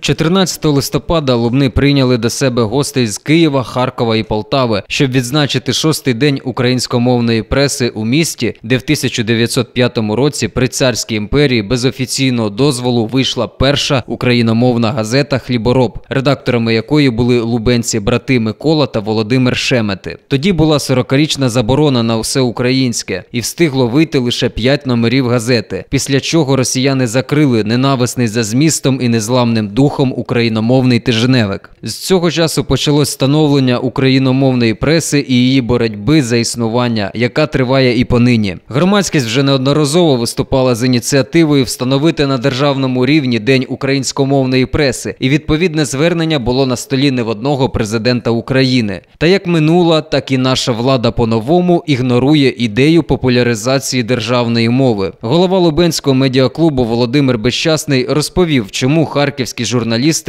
14 листопада Лубни прийняли до себе гостей з Києва, Харкова і Полтави, щоб відзначити шостий день українськомовної преси у місті, де в 1905 році при царській імперії без офіційного дозволу вийшла перша україномовна газета Хлібороб, редакторами якої були лубенці брати Микола та Володимир Шемети. Тоді була 40-річна заборона на все українське, і встигло вийти лише п'ять номерів газети. Після чого росіяни закрили ненависний за змістом і незламним духом україномовний тижневик. З цього часу почалось становлення україномовної преси і її боротьби за існування, яка триває і понині. Громадськість вже неодноразово виступала з ініціативою встановити на державному рівні День українськомовної преси, і відповідне звернення було на столі не в одного президента України. Та як минула, так і наша влада по-новому ігнорує ідею популяризації державної мови. Голова Лубенського медіаклубу Володимир Безчасний розповів, чому харківські журналісти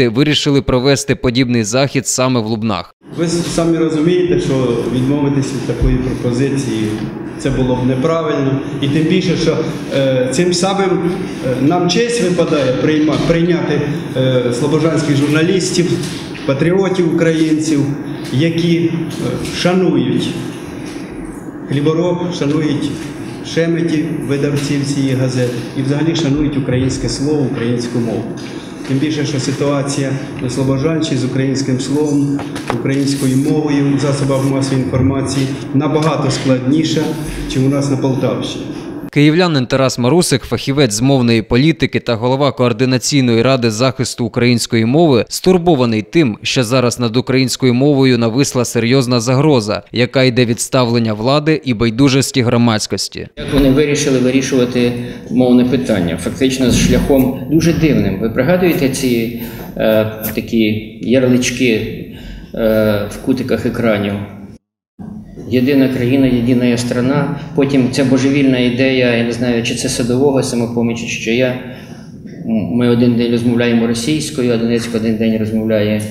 вирішили провести подібний захід саме в Лубнах. Ви самі розумієте, що відмовитися від такої пропозиції це було б неправильно. І тим більше, що е, цим самим е, нам честь випадає прийма, прийняти е, слобожанських журналістів, патріотів українців, які е, шанують хлібороб, шанують шеметів, видавців цієї газети і взагалі шанують українське слово, українську мову. Тим більше, що ситуація на Слобожанщині з українським словом, українською мовою в засобах масової інформації набагато складніша, ніж у нас на Полтавщині. Київлянин Тарас Марусик, фахівець з мовної політики та голова координаційної ради захисту української мови, стурбований тим, що зараз над українською мовою нависла серйозна загроза, яка йде від ставлення влади і байдужості громадськості. Як вони вирішили вирішувати мовне питання, фактично з шляхом дуже дивним. Ви пригадуєте ці е, такі ярлички е, в кутиках екранів? Єдина країна, єдина страна. Потім ця божевільна ідея, я не знаю, чи це садового самопомічі, що я. Ми один день розмовляємо російською, а Донецьк один день розмовляє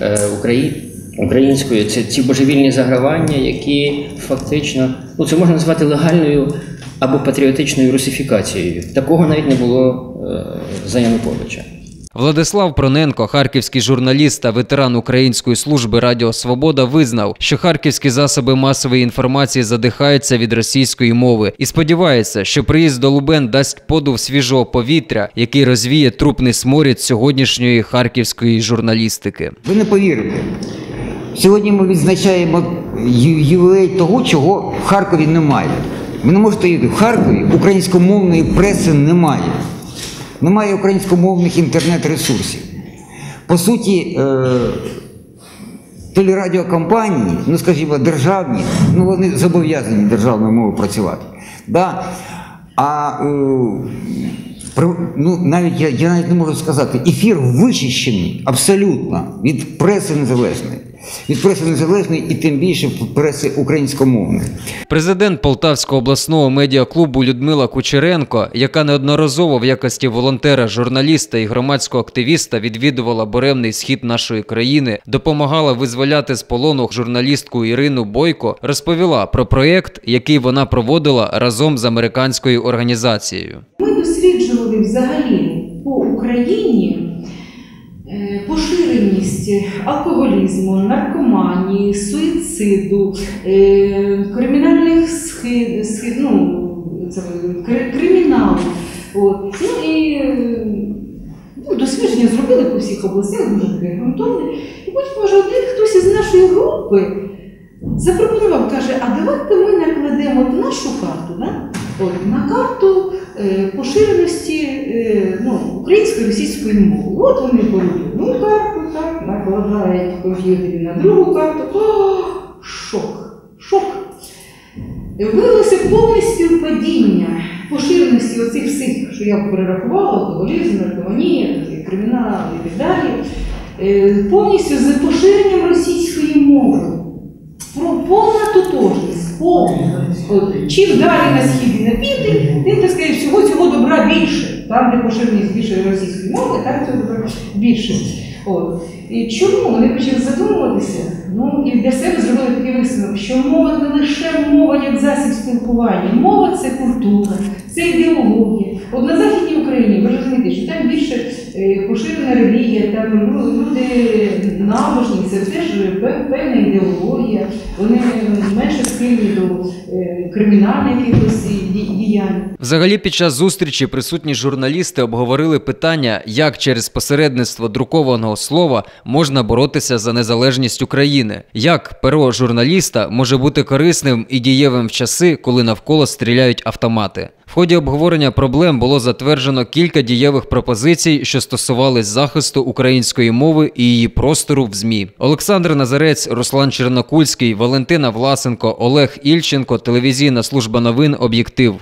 е, украї... українською. Це ці божевільні загравання, які фактично, ну це можна назвати легальною або патріотичною русифікацією. Такого навіть не було е, за Януковича. Владислав Проненко, харківський журналіст та ветеран Української служби Радіо Свобода, визнав, що харківські засоби масової інформації задихаються від російської мови і сподівається, що приїзд до Лубен дасть подув свіжого повітря, який розвіє трупний сморід сьогоднішньої харківської журналістики. Ви не повірите. Сьогодні ми відзначаємо ювілей того, чого в Харкові немає. Ви не можете їти. В Харкові українськомовної преси немає. Немає українськомовних інтернет-ресурсів. По суті, е, телерадіокомпанії, ну скажімо, державні, ну вони зобов'язані державною мовою працювати. Да? А е, ну, навіть я, я навіть не можу сказати, ефір вичищений абсолютно від преси незалежної. Від преси незалежної і тим більше преси українськомовної. Президент Полтавського обласного медіаклубу Людмила Кучеренко, яка неодноразово в якості волонтера, журналіста і громадського активіста відвідувала буремний схід нашої країни, допомагала визволяти з полону журналістку Ірину Бойко, розповіла про проєкт, який вона проводила разом з американською організацією. Ми досліджували взагалі по Україні поширеність алкоголізму, наркоманії, суїциду, е, кримінальних схид, схид ну, це, криміналу. От. Ну і е, ну, дослідження зробили по всіх областях, дуже таке ґрунтовне. І потім може один хтось із нашої групи запропонував, каже, а давайте ми накладемо нашу карту, да? от, на карту е, поширеності е, ну, української російської мови. От вони беруть одну карту, так, накладають комп'ютері на другу карту. О, шок! Шок! Виявилося повністю падіння поширеності оцих всіх, що я перерахувала, алкоголізм, наркоманія, кримінал і так далі, е, повністю з поширенням російської мови. Про повна тотожність, повна. Чим далі на схід не піти, тим, так сказати, всього цього добра більше. Там, де поширеність більше російської мови, там цього добра більше. От. І чому вони почали задумуватися? Ну і для себе зробили такий висновок, що мова не лише мова як засіб спілкування. Мова це культура, це ідеологія, От на Західній Україні ви розумієте, що там більше е, поширена релігія, там лю- люди набожні, це теж пев- певна ідеологія, вони менше схильні до е, кримінальних якихось діянь. Взагалі, під час зустрічі присутні журналісти обговорили питання, як через посередництво друкованого слова можна боротися за незалежність України, як перо журналіста може бути корисним і дієвим в часи, коли навколо стріляють автомати. В ході обговорення проблем було затверджено кілька дієвих пропозицій, що стосувались захисту української мови і її простору в ЗМІ. Олександр Назарець, Руслан Чернокульський, Валентина Власенко, Олег Ільченко, телевізійна служба новин Об'єктив.